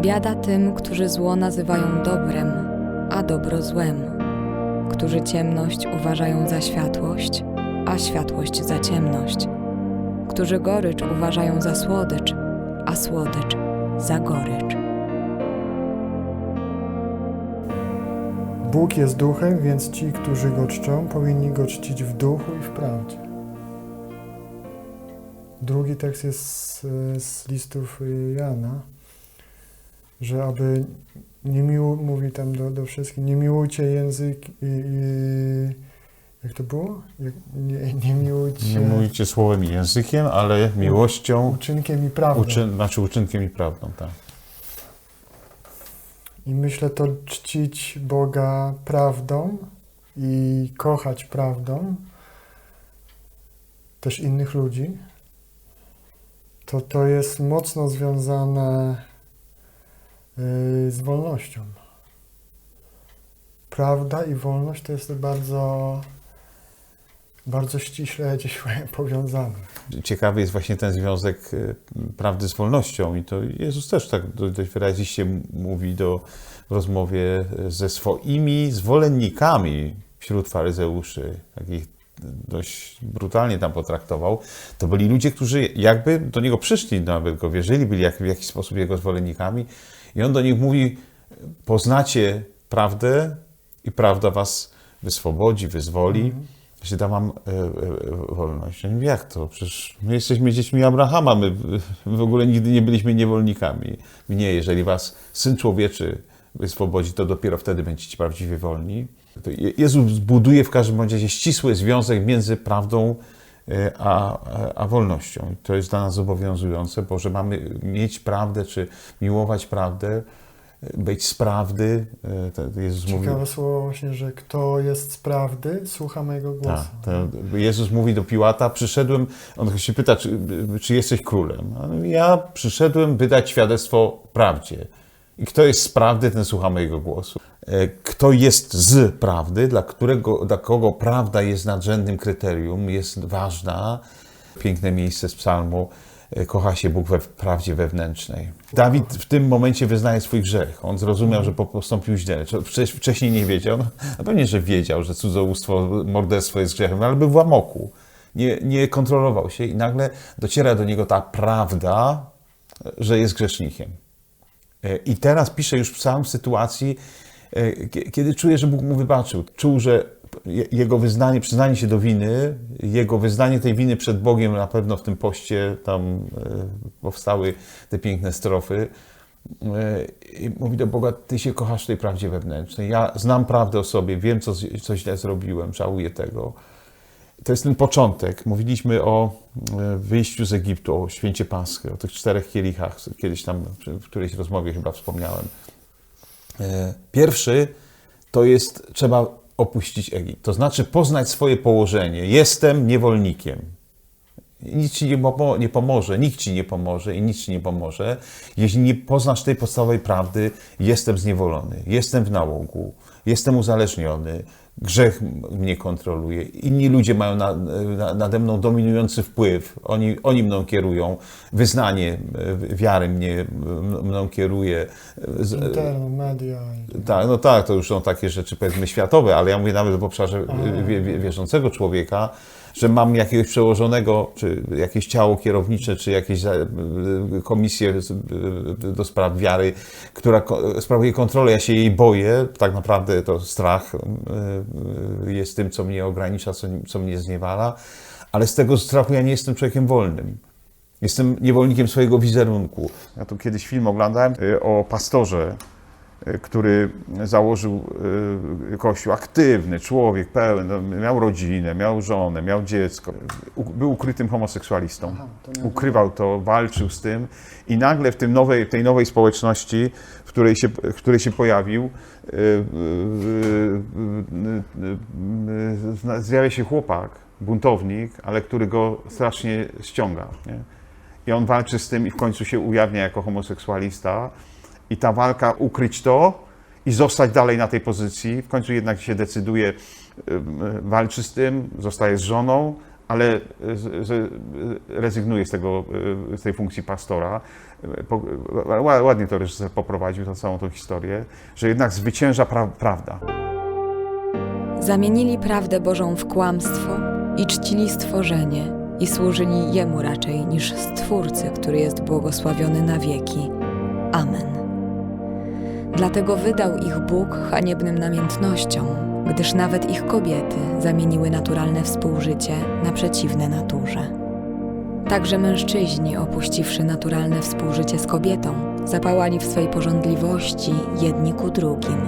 Biada tym, którzy zło nazywają dobrem, a dobro złem, którzy ciemność uważają za światłość, a światłość za ciemność, którzy gorycz uważają za słodycz, a słodycz za gorycz. Bóg jest duchem, więc ci, którzy go czczą, powinni go czcić w duchu i w prawdzie. Drugi tekst jest z, z listów Jana, że aby nie miło, mówi tam do, do wszystkich, nie miłujcie język i, i jak to było? Jak, nie, nie miłujcie Nie mówicie słowem i językiem, ale miłością, uczynkiem i prawdą. uczyn, znaczy uczynkiem i prawdą, tak. I myślę to czcić Boga prawdą i kochać prawdą, też innych ludzi, to to jest mocno związane z wolnością. Prawda i wolność to jest bardzo, bardzo ściśle gdzieś powiązane. Ciekawy jest właśnie ten związek e, prawdy z wolnością i to Jezus też tak do- dość wyraziście mówi do, w rozmowie ze swoimi zwolennikami wśród faryzeuszy, takich dość brutalnie tam potraktował. To byli ludzie, którzy jakby do Niego przyszli, nawet Go wierzyli, byli jak, w jakiś sposób Jego zwolennikami i On do nich mówi, poznacie prawdę i prawda was wyswobodzi, wyzwoli. Ja się da wam e, e, wolność. Ja mówię, jak to? Przecież my jesteśmy dziećmi Abrahama, my w- ogóle nigdy nie byliśmy niewolnikami. Nie, jeżeli was Syn Człowieczy wyswobodzi, to dopiero wtedy będziecie prawdziwie wolni. Jezus buduje w każdym razie ścisły związek między prawdą e, a, a, a wolnością. I to jest dla nas zobowiązujące, bo że mamy mieć prawdę, czy miłować prawdę, e, być z prawdy. to Jezus mówi, Ciekawe słowo właśnie, że kto jest z prawdy, słucha mojego głosu. to Jezus mówi do Piłata, przyszedłem, on się pyta, czy, czy jesteś królem. Mówi, ja przyszedłem wydać świadectwo prawdzie. I kto jest z prawdy, ten słucha mojego głosu. E, Kto jest z prawdy, dla, którego, dla kogo prawda jest nadrzędnym kryterium, jest ważna. Piękne miejsce z psalmu. e, Kocha się Bóg we prawdzie wewnętrznej. Dawid w tym momencie wyznaje swój grzech. On zrozumiał, że postąpił źle. Wcześniej nie wiedział. No pewnie, że wiedział, że cudzołóstwo, morderstwo jest grzechem, ale był w amoku. Nie, nie kontrolował się i nagle dociera do niego ta prawda, że jest grzesznikiem. E, I teraz pisze już psalm w sytuacji, e, kie- kiedy czuje, że Bóg mu wybaczył. Czuł, że je- jego wyznanie, przyznanie się do winy, jego wyznanie tej winy przed Bogiem na pewno w tym poście tam e, powstały te piękne strofy. I mówi do Boga, Ty się kochasz w tej prawdzie wewnętrznej. Ja znam prawdę o sobie, wiem, co, co źle zrobiłem, żałuję tego. To jest ten początek. Mówiliśmy o e, wyjściu z Egiptu, o święcie Paschy, o tych czterech kielichach. Kiedyś tam w którejś rozmowie chyba wspomniałem. E, Pierwszy to jest, trzeba opuścić Egipt. To znaczy poznać swoje położenie. Jestem niewolnikiem. Nic ci nie, pomo- nie pomoże, nikt ci nie pomoże i nic ci nie pomoże. Jeśli nie poznasz tej podstawowej prawdy, jestem zniewolony, jestem w nałogu, jestem uzależniony, grzech mnie kontroluje, inni ludzie mają na, na, nade mną dominujący wpływ, oni, oni mną kierują, wyznanie e, wiary mnie, mną kieruje. Z- Internet, media. tak, no tak, to już są takie rzeczy powiedzmy światowe, ale ja mówię nawet w obszarze wie, wie, wierzącego człowieka, że mam jakiegoś przełożonego, czy jakieś ciało kierownicze, czy jakieś za- komisję z- do spraw wiary, która sprawuje kontrolę, ja się jej boję, tak naprawdę to strach jest tym, co mnie ogranicza, co, mnie zniewala, ale z tego strachu ja nie jestem człowiekiem wolnym. Jestem niewolnikiem swojego wizerunku. Ja tu kiedyś film oglądałem y, o pastorze, który założył y, kościół. Aktywny człowiek, pełen, no, miał rodzinę, miał żonę, miał dziecko. Był ukrytym homoseksualistą. Ukrywał to, walczył z tym i nagle w tym nowej, tej nowej społeczności, w której się, w której się pojawił, y, zjawia się chłopak, buntownik, ale który go strasznie ściąga. Nie? I on walczy z tym i w końcu się ujawnia jako homoseksualista. I ta walka ukryć to i zostać dalej na tej pozycji. W końcu jednak się decyduje, walczy z tym, zostaje z żoną, ale że, że rezygnuje z, tego, z tej funkcji pastora. Ładnie to reżyser poprowadził, tą całą tą historię, że jednak zwycięża pra- prawda. Zamienili prawdę Bożą w kłamstwo i czcili stworzenie i służyli Jemu raczej niż Stwórcy, który jest błogosławiony na wieki. Amen. Dlatego wydał ich Bóg haniebnym namiętnościom, gdyż nawet ich kobiety zamieniły naturalne współżycie na przeciwne naturze. Także mężczyźni, opuściwszy naturalne współżycie z kobietą, zapałali w swej porządliwości jedni ku drugim.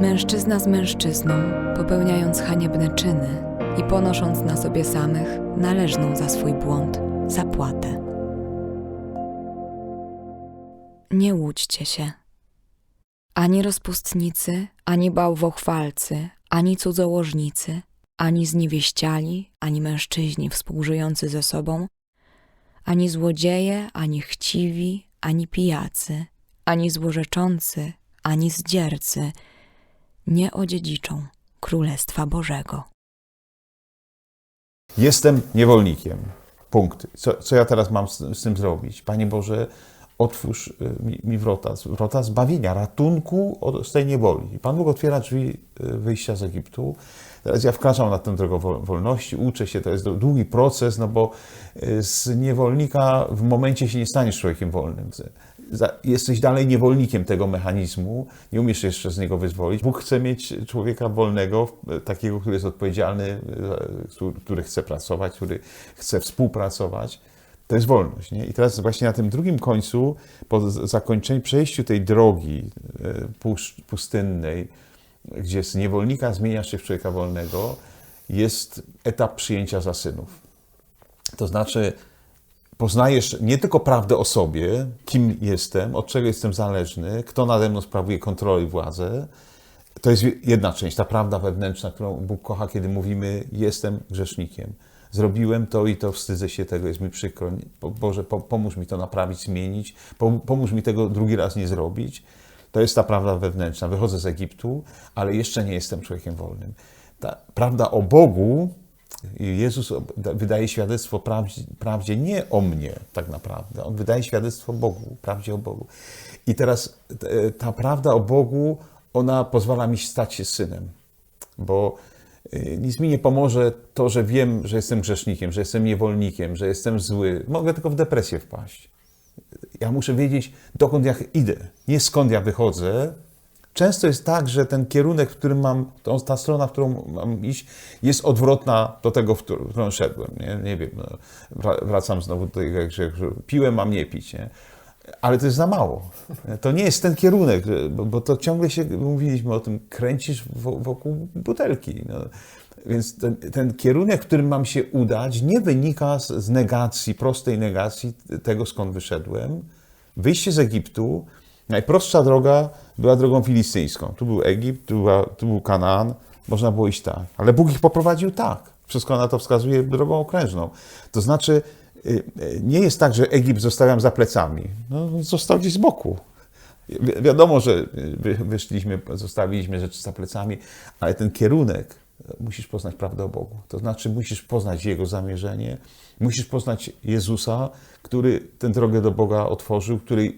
Mężczyzna z mężczyzną, popełniając haniebne czyny i ponosząc na sobie samych należną za swój błąd zapłatę. Nie łudźcie się. Ani rozpustnicy, ani bałwochwalcy, ani cudzołożnicy, ani zniewieściali, ani mężczyźni współżyjący ze sobą, ani złodzieje, ani chciwi, ani pijacy, ani złorzeczący, ani zdziercy nie odziedziczą Królestwa Bożego. Jestem niewolnikiem. Punkt. Co, co ja teraz mam z, z tym zrobić? Panie Boże, otwórz y, mi, wrota, wrota zbawienia, ratunku od, z tej niewoli. I Pan Bóg otwiera drzwi y, wyjścia z Egiptu. Teraz ja wkraczam na tę drogę wol- wolności, uczę się, to jest długi proces, no bo y, z niewolnika w momencie się nie staniesz człowiekiem wolnym. Jesteś dalej niewolnikiem tego mechanizmu, nie umiesz jeszcze z niego wyzwolić. Bóg chce mieć człowieka wolnego, takiego, który jest odpowiedzialny, który chce pracować, który chce współpracować. To jest wolność. Nie? I teraz właśnie na tym drugim końcu, po zakończeniu, przejściu tej drogi e, pustynnej, gdzie z niewolnika zmieniasz się w człowieka wolnego, jest etap przyjęcia za synów. To znaczy, poznajesz nie tylko prawdę o sobie, kim jestem, od czego jestem zależny, kto nade mną sprawuje kontrolę i władzę. To jest jedna część, ta prawda wewnętrzna, którą Bóg kocha, kiedy mówimy: Jestem grzesznikiem. Zrobiłem to i to, wstydzę się tego, jest mi przykro. Bo- Boże, po- pomóż mi to naprawić, zmienić, pom- pomóż mi tego drugi raz nie zrobić. To jest ta prawda wewnętrzna. Wychodzę z Egiptu, ale jeszcze nie jestem człowiekiem wolnym. Ta prawda o Bogu, Jezus wydaje świadectwo prawdzie, nie o mnie tak naprawdę. On wydaje świadectwo Bogu, prawdzie o Bogu. I teraz e, ta prawda o Bogu, ona pozwala mi stać się synem. Bo nic mi nie pomoże to, że wiem, że jestem grzesznikiem, że jestem niewolnikiem, że jestem zły. Mogę tylko w depresję wpaść. Ja muszę wiedzieć, dokąd ja idę, nie skąd ja wychodzę. Często jest tak, że ten kierunek, w którym mam, ta strona, w którą mam iść, jest odwrotna do tego, w którą, szedłem. Nie, nie wiem, no, wra- wracam znowu do tego, że piłem, mam nie pić. Nie? Ale to jest za mało. To nie jest ten kierunek, bo, bo to ciągle się, mówiliśmy o tym, kręcisz wo- wokół butelki. No. Więc ten, ten kierunek, którym mam się udać, nie wynika z, z negacji, prostej negacji tego, skąd wyszedłem. Wyjście z Egiptu, najprostsza droga była drogą filistyńską. Tu był Egipt, tu, była, tu był Kanaan, można było iść tak. Ale Bóg ich poprowadził tak. Wszystko na to wskazuje drogą okrężną. To znaczy, nie jest tak, że Egipt zostawiam za plecami. No, został gdzieś z boku. Wi- Wiadomo, że wy- wyszliśmy, zostawiliśmy rzeczy za plecami, ale ten kierunek musisz poznać prawdę o Bogu. To znaczy, musisz poznać Jego zamierzenie, musisz poznać Jezusa, który tę drogę do Boga otworzył, który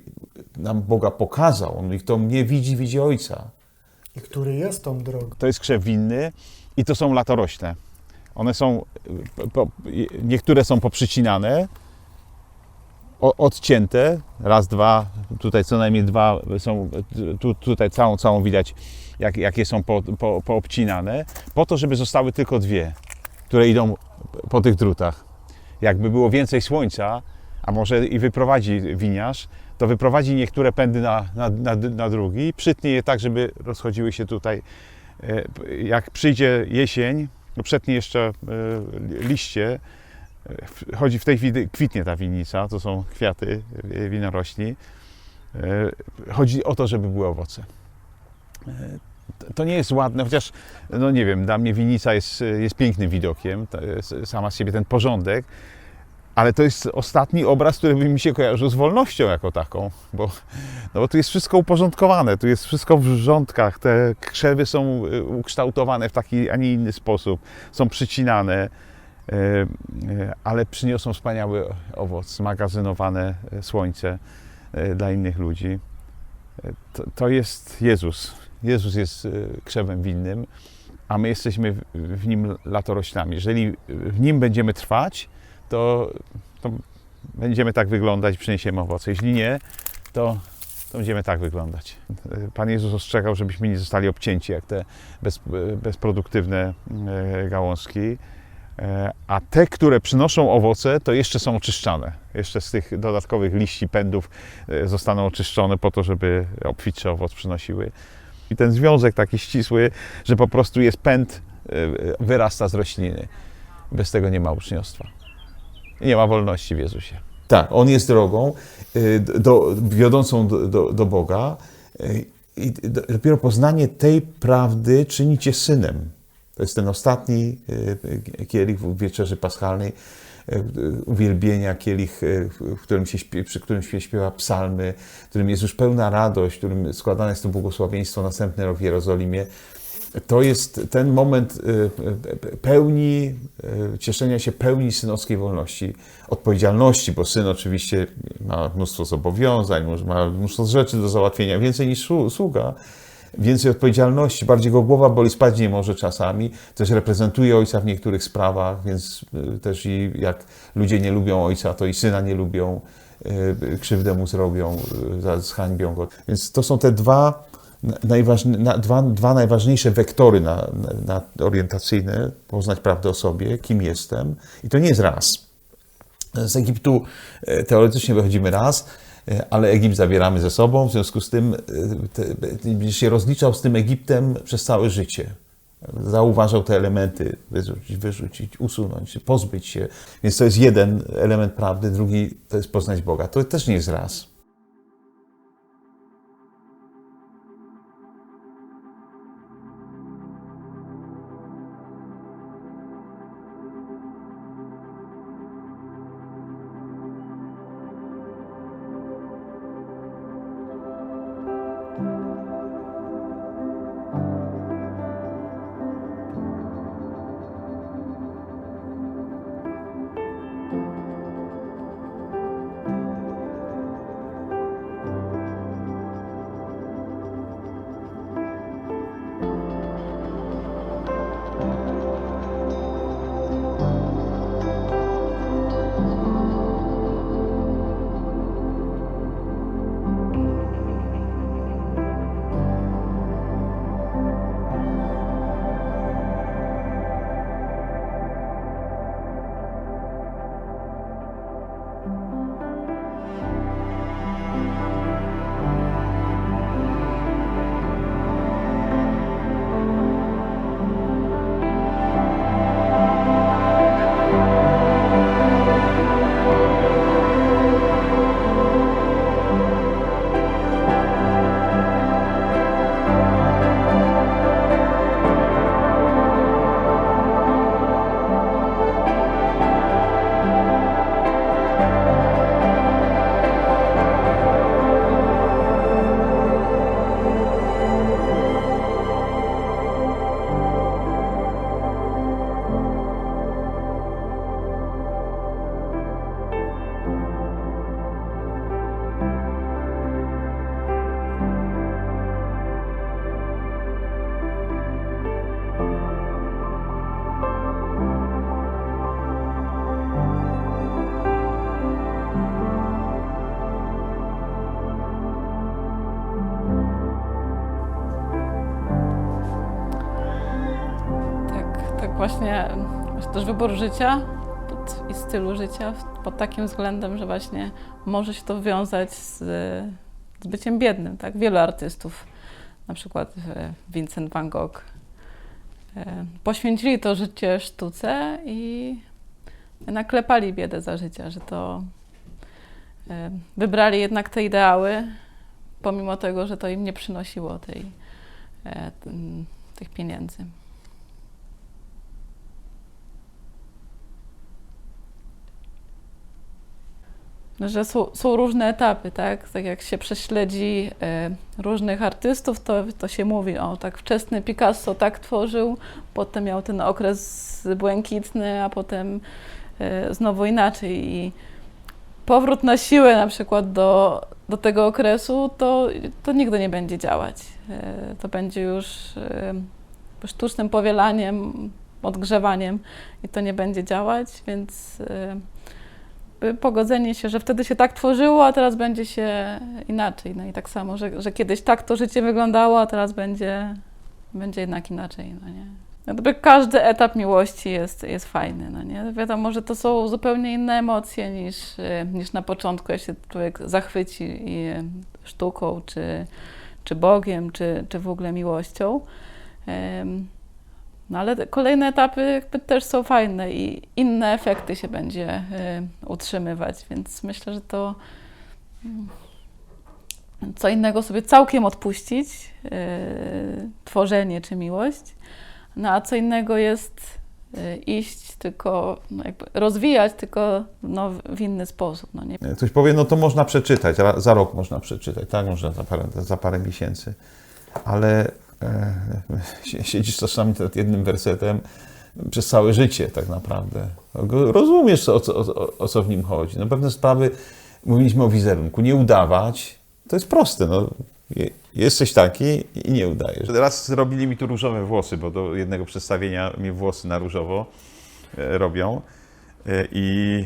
nam Boga pokazał. On mówi, kto mnie widzi, widzi Ojca. I który jest tą drogą. To jest krzew winny i to są latorośle. One są, po, niektóre są poprzycinane, odcięte, raz, dwa, tutaj co najmniej dwa są, tu, tutaj całą, całą widać, jak, jakie są po, po, poobcinane, po to, żeby zostały tylko dwie, które idą po tych drutach. Jakby było więcej słońca, a może i wyprowadzi winiarz, to wyprowadzi niektóre pędy na, na, na, na drugi, przytnie je tak, żeby rozchodziły się tutaj. E, Jak przyjdzie jesień, przetnie jeszcze e, liście, e, chodzi w tej chwili, kwitnie ta winnica, to są kwiaty e, winorośli. Chodzi o to, żeby były owoce. To- nie jest ładne, chociaż, no nie wiem, dla mnie winica jest, jest pięknym widokiem, sama z siebie ten porządek, ale to jest ostatni obraz, który by mi się kojarzył z wolnością jako taką, bo, no bo tu jest wszystko uporządkowane, tu jest wszystko w rządkach, te krzewy są y, ukształtowane w taki, a nie inny sposób, są przycinane. e, e, ale przyniosą wspaniały owoc, zmagazynowane e, słońce dla innych ludzi. To, to jest Jezus. Jezus jest krzewem winnym, a my jesteśmy w nim latoroślami. Jeżeli w nim będziemy trwać, to, to będziemy tak wyglądać, przyniesiemy owoce. Jeśli nie, to, to będziemy tak wyglądać. Pan Jezus ostrzegał, żebyśmy nie zostali obcięci jak te bez, bezproduktywne e, gałązki. E, A te, które przynoszą owoce, to jeszcze są oczyszczane. Jeszcze z tych dodatkowych liści, pędów e, zostaną oczyszczone po to, żeby obfitszy owoc przynosiły. I ten związek taki ścisły, że po prostu jest pęd, wyrasta z rośliny. Bez tego nie ma uczniostwa. Nie ma wolności w Jezusie. Tak, On jest drogą y, do, wiodącą do, do, do Boga y, i do- dopiero poznanie tej prawdy czyni cię synem. To jest ten ostatni y, kielich w wieczerzy paschalnej, uwielbienia, kielich, w którym się przy którym się śpiewa psalmy, w którym jest już pełna radość, w którym składane jest to błogosławieństwo następny rok w Jerozolimie. To jest ten moment y, y, pełni, y, cieszenia się pełni synowskiej wolności, odpowiedzialności, bo syn oczywiście ma mnóstwo zobowiązań, ma mnóstwo rzeczy do załatwienia, więcej niż słu- sługa, więcej odpowiedzialności, bardziej go głowa boli, spać nie może czasami, też reprezentuje ojca w niektórych sprawach, więc też i jak ludzie nie lubią ojca, to i syna nie lubią, krzywdę mu zrobią, zhańbią go. Więc to są te dwa najważne, na, dwa, dwa najważniejsze wektory na, na, na orientacyjne, poznać prawdę o sobie, kim jestem. I to nie jest raz. Z Egiptu e, teoretycznie wychodzimy raz, e, ale Egipt zabieramy ze sobą, w związku z tym e, będziesz się rozliczał z tym Egiptem przez całe życie. Zauważał te elementy, wyrzucić, wyrzucić, usunąć, pozbyć się. Więc to jest jeden element prawdy, drugi to jest poznać Boga. To też nie jest raz. Właśnie, też wybór życia pod, i stylu życia pod takim względem, że właśnie może się to wiązać z, z byciem biednym, tak? Wielu artystów, na przykład e, Vincent van Gogh, e, poświęcili to życie sztuce i naklepali biedę za życia, że to e, wybrali jednak te ideały, pomimo tego, że to im nie przynosiło tej, tych pieniędzy. Że są, są różne etapy, tak? Tak jak się prześledzi e, różnych artystów, to, to się mówi, o tak wczesny Picasso tak tworzył, potem miał ten okres błękitny, a potem e, znowu inaczej. I powrót na siłę na przykład do, do tego okresu, to, to nigdy nie będzie działać. E, to będzie już e, sztucznym powielaniem, odgrzewaniem i to nie będzie działać, więc by pogodzenie się, że wtedy się tak tworzyło, a teraz będzie się inaczej. No i tak samo, że, że kiedyś tak to życie wyglądało, a teraz będzie, będzie jednak inaczej, no nie. Jakby każdy etap miłości jest, jest fajny, no nie. Wiadomo, że to są zupełnie inne emocje niż, e, niż na początku, jak się człowiek zachwyci sztuką, czy, czy Bogiem, czy, czy w ogóle miłością. Em, No ale kolejne etapy też są fajne i inne efekty się będzie y, utrzymywać, więc myślę, że to mm, co innego sobie całkiem odpuścić, y, tworzenie czy miłość, no a co innego jest y, iść tylko, no rozwijać tylko no, w inny sposób. No nie? Ktoś powie, no to można przeczytać, za rok można przeczytać, tak, można za parę, za parę miesięcy, ale siedzisz czasami nad jednym wersetem przez całe życie tak naprawdę. Rozumiesz, o co, o, o co w nim chodzi. No pewne sprawy, mówiliśmy o wizerunku, nie udawać, to jest proste, no. Je- Jesteś taki i nie udajesz. Raz zrobili mi tu różowe włosy, bo do jednego przedstawienia mi włosy na różowo e, robią. E, I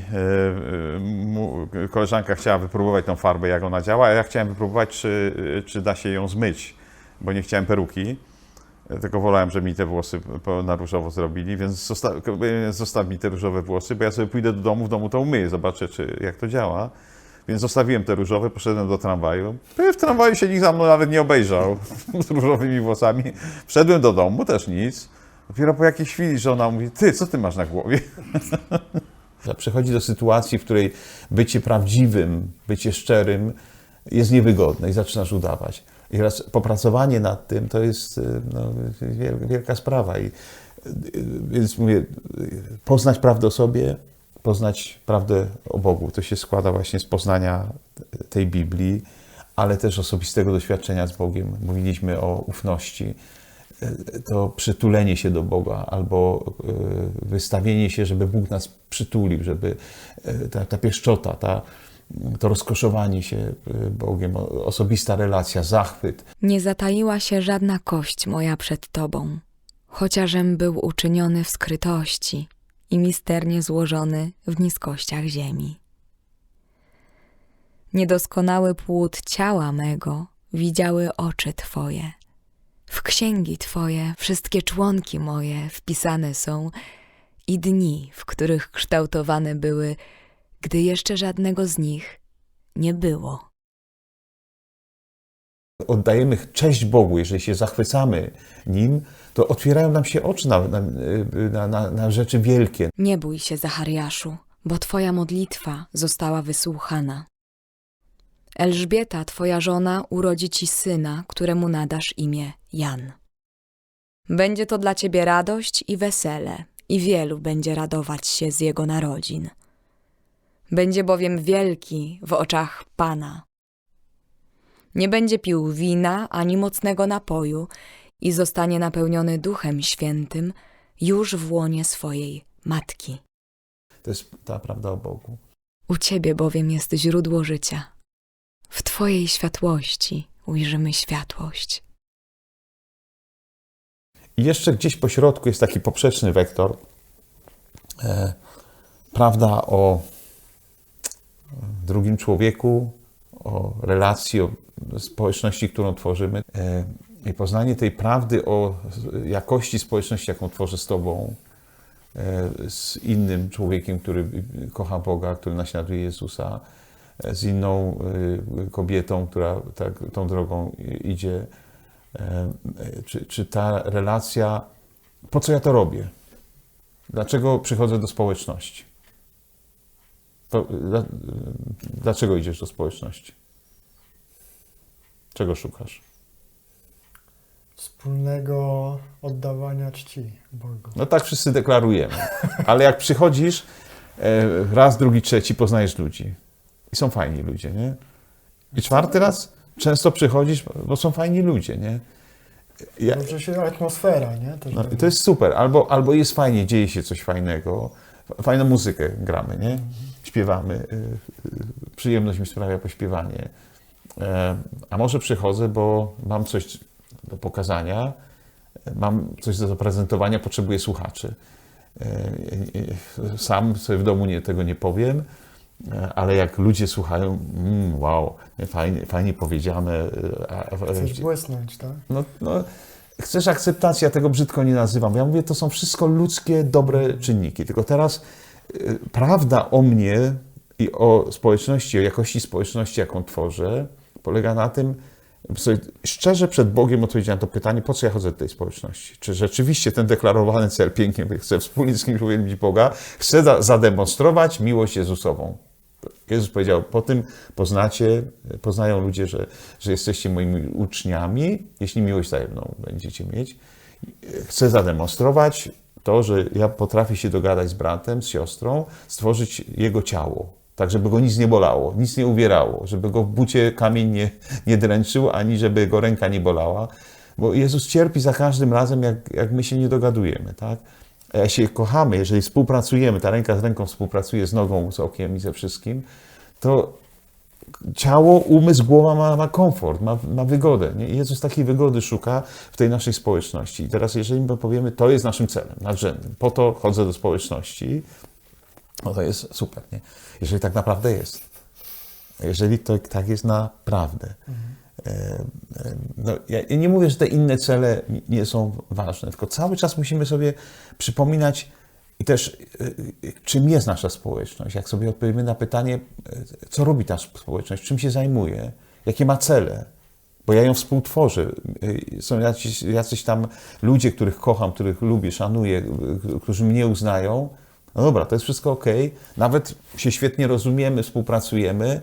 e, koleżanka chciała wypróbować tą farbę, jak ona działa, a ja chciałem wypróbować, czy, czy da się ją zmyć, bo nie chciałem peruki. E, Tylko wolałem, że mi te włosy na różowo zrobili, więc zosta, zostaw mi te różowe włosy, bo ja sobie pójdę do domu, w domu to umyję, zobaczę, czy, jak to działa. Więc zostawiłem te różowe, poszedłem do tramwaju. W tramwaju się nikt za mną nawet nie obejrzał z różowymi włosami. Wszedłem do domu, też nic. Dopiero po jakiejś chwili żona mówi, ty, co ty masz na głowie? Przychodzi do sytuacji, w której bycie prawdziwym, bycie szczerym jest niewygodne i zaczynasz udawać. I raz popracowanie nad tym to jest y, no, wiel- wielka sprawa. I, y, więc mówię, poznać prawdę o sobie, poznać prawdę o Bogu. To się składa właśnie z poznania tej Biblii, ale też osobistego doświadczenia z Bogiem. Mówiliśmy o ufności. Y, To przytulenie się do Boga albo wystawienie się, żeby Bóg nas przytulił, żeby ta, ta pieszczota, ta, to rozkoszowanie się y, Bogiem, osobista relacja, zachwyt. Nie zataiła się żadna kość moja przed Tobą, chociażem był uczyniony w skrytości i misternie złożony w niskościach ziemi. Niedoskonały płód ciała mego widziały oczy Twoje. W księgi Twoje wszystkie członki moje wpisane są i dni, w których kształtowane były, gdy jeszcze żadnego z nich nie było. Oddajemy cześć Bogu, jeżeli się zachwycamy Nim, to otwierają nam się oczy na, na, na, na, na rzeczy wielkie. Nie bój się, Zachariaszu, bo twoja modlitwa została wysłuchana. Elżbieta, twoja żona, urodzi ci syna, któremu nadasz imię Jan. Będzie to dla ciebie radość i wesele, i wielu będzie radować się z jego narodzin. Będzie bowiem wielki w oczach Pana. Nie będzie pił wina ani mocnego napoju i zostanie napełniony Duchem Świętym już w łonie swojej matki. To jest ta prawda o Bogu. U Ciebie bowiem jest źródło życia. W Twojej światłości ujrzymy światłość. I jeszcze gdzieś po środku jest taki poprzeczny wektor. E, prawda o drugim człowieku, o relacji, o społeczności, którą tworzymy. E, I poznanie tej prawdy o jakości społeczności, jaką tworzę z Tobą, e, z innym człowiekiem, który kocha Boga, który naśladuje Jezusa, e, z inną kobietą, która tak, tą drogą idzie. Czy, czy ta relacja, po co ja to robię? Dlaczego przychodzę do społeczności? Dlaczego idziesz do społeczności? Czego szukasz? Wspólnego oddawania czci Bogu. No tak wszyscy deklarujemy. Ale jak przychodzisz, e, raz, drugi, trzeci, poznajesz ludzi. i są fajni ludzie, nie? I czwarty raz często przychodzisz, bo są fajni ludzie, nie? Ja, Dobrze się atmosfera, nie? Też no, to jest super. Albo, albo jest fajnie, dzieje się coś fajnego. Fajną muzykę gramy, nie? Śpiewamy. y, y, Przyjemność mi sprawia pośpiewanie. E, A może przychodzę, bo mam coś do pokazania, mam coś do zaprezentowania, potrzebuję słuchaczy. E, Sam sobie w domu nie, tego nie powiem, e, ale jak ludzie słuchają, mm, wow, nie, fajnie, fajnie powiedziane. Chcesz błysnąć, tak? no, no, chcesz akceptacji, ja tego brzydko nie nazywam. Ja mówię, to są wszystko ludzkie, dobre czynniki. Tylko teraz prawda o mnie i o społeczności, o jakości społeczności, jaką tworzę, polega na tym, sobie szczerze przed Bogiem odpowiedzieć na to pytanie, po co ja chodzę do tej społeczności? Czy rzeczywiście ten deklarowany cel, pięknie, chcę wspólnie z kimś uwielbić Boga, chcę za- zademonstrować miłość Jezusową. Jezus powiedział, po tym poznacie, poznają ludzie, że, że jesteście moimi uczniami, jeśli miłość wzajemną będziecie mieć. Chcę zademonstrować to, że ja potrafię się dogadać z bratem, z siostrą, stworzyć jego ciało, tak żeby go nic nie bolało, nic nie uwierało, żeby go w bucie kamień nie, nie dręczył, ani żeby go ręka nie bolała, bo Jezus cierpi za każdym razem, jak, jak my się nie dogadujemy, tak? A jak się kochamy, jeżeli współpracujemy, ta ręka z ręką współpracuje z nogą, z okiem i ze wszystkim, to ciało, umysł, głowa ma, ma komfort, ma, ma wygodę. Nie? Jezus takiej wygody szuka w tej naszej społeczności. I teraz, jeżeli my powiemy, to jest naszym celem, nadrzędnym, po to chodzę do społeczności, no to jest super, nie? Jeżeli tak naprawdę jest. Jeżeli to tak jest naprawdę. E, e, No, ja nie mówię, że te inne cele nie są ważne, tylko cały czas musimy sobie przypominać i też e, e, czym jest nasza społeczność. Jak sobie odpowiemy na pytanie, e, co robi ta społeczność, czym się zajmuje, jakie ma cele, bo ja ją współtworzę. Są jacyś, jacyś tam ludzie, których kocham, których lubię, szanuję, którzy mnie uznają. No dobra, to jest wszystko ok. Nawet się świetnie rozumiemy, współpracujemy,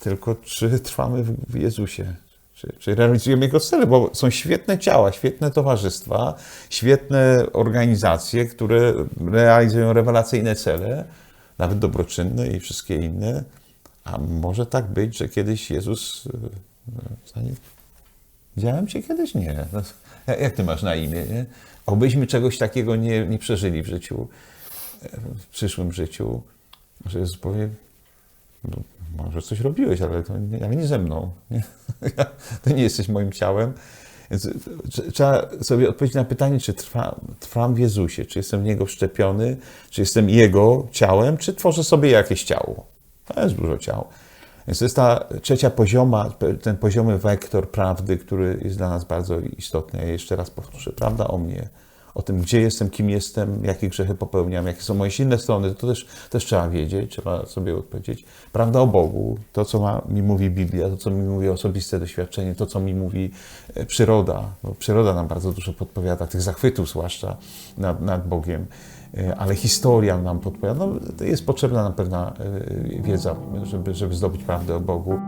tylko czy trwamy w Jezusie? Czy, czy realizujemy Jego cele? Bo są świetne ciała, świetne towarzystwa, świetne organizacje, które realizują rewelacyjne cele, nawet dobroczynne i wszystkie inne. A może tak być, że kiedyś Jezus. e, e, Widziałem cię kiedyś? Nie. No, jak- Jak ty masz na imię? Nie? Obyśmy czegoś takiego nie, nie przeżyli w życiu, e, w przyszłym życiu. Że Jezus powie, no, może coś robiłeś, ale to nie, ale nie ze mną. Nie? To nie jesteś moim ciałem. Więc tr- trzeba sobie odpowiedzieć na pytanie, czy trwa, trwam w Jezusie, czy jestem w Niego wszczepiony, czy jestem Jego ciałem, czy tworzę sobie jakieś ciało. To jest dużo ciał. Więc to jest ta trzecia pozioma, ten poziomy wektor prawdy, który jest dla nas bardzo istotny. Ja jeszcze raz powtórzę, prawda o mnie, o tym, gdzie jestem, kim jestem, jakie grzechy popełniam, jakie są moje silne strony, to też, też trzeba wiedzieć, trzeba sobie odpowiedzieć. Prawda o Bogu, to, co ma, mi mówi Biblia, to, co mi mówi osobiste doświadczenie, to, co mi mówi e, przyroda. Bo przyroda nam bardzo dużo podpowiada, tych zachwytów zwłaszcza nad, nad Bogiem. E, Ale historia nam podpowiada. No, jest potrzebna na pewna e, wiedza, żeby, żeby zdobyć prawdę o Bogu.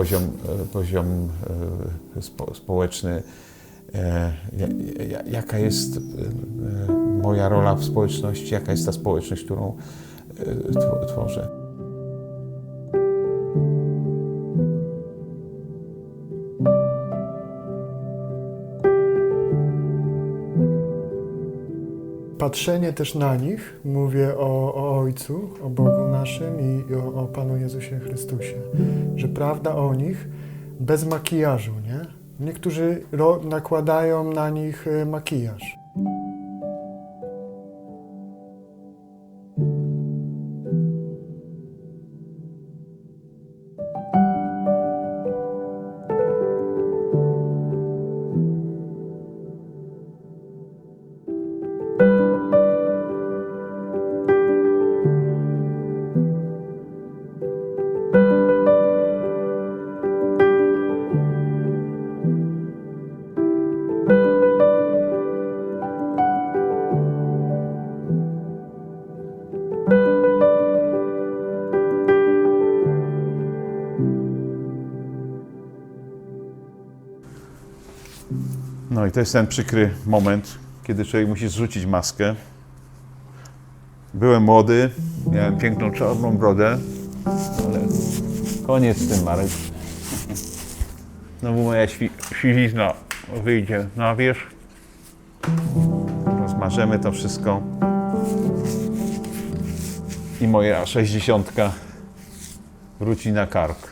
Poziom, e, poziom e, spo, społeczny, e, ja- ja- jaka jest moja rola w społeczności, jaka jest ta społeczność, którą tw- tworzę. Patrzenie też na nich, mówię o, o Ojcu, o Bogu naszym i o, o Panu Jezusie Chrystusie, że prawda o nich bez makijażu, nie? Niektórzy nakładają na nich e, makijaż. I to jest ten przykry moment, kiedy człowiek musi zrzucić maskę. Byłem młody, miałem piękną czarną brodę, ale koniec z tym, Marek. Znowu moja świ- wyjdzie na wierzch. Rozmarzemy to wszystko. I moja sześćdziesiątka wróci na kark.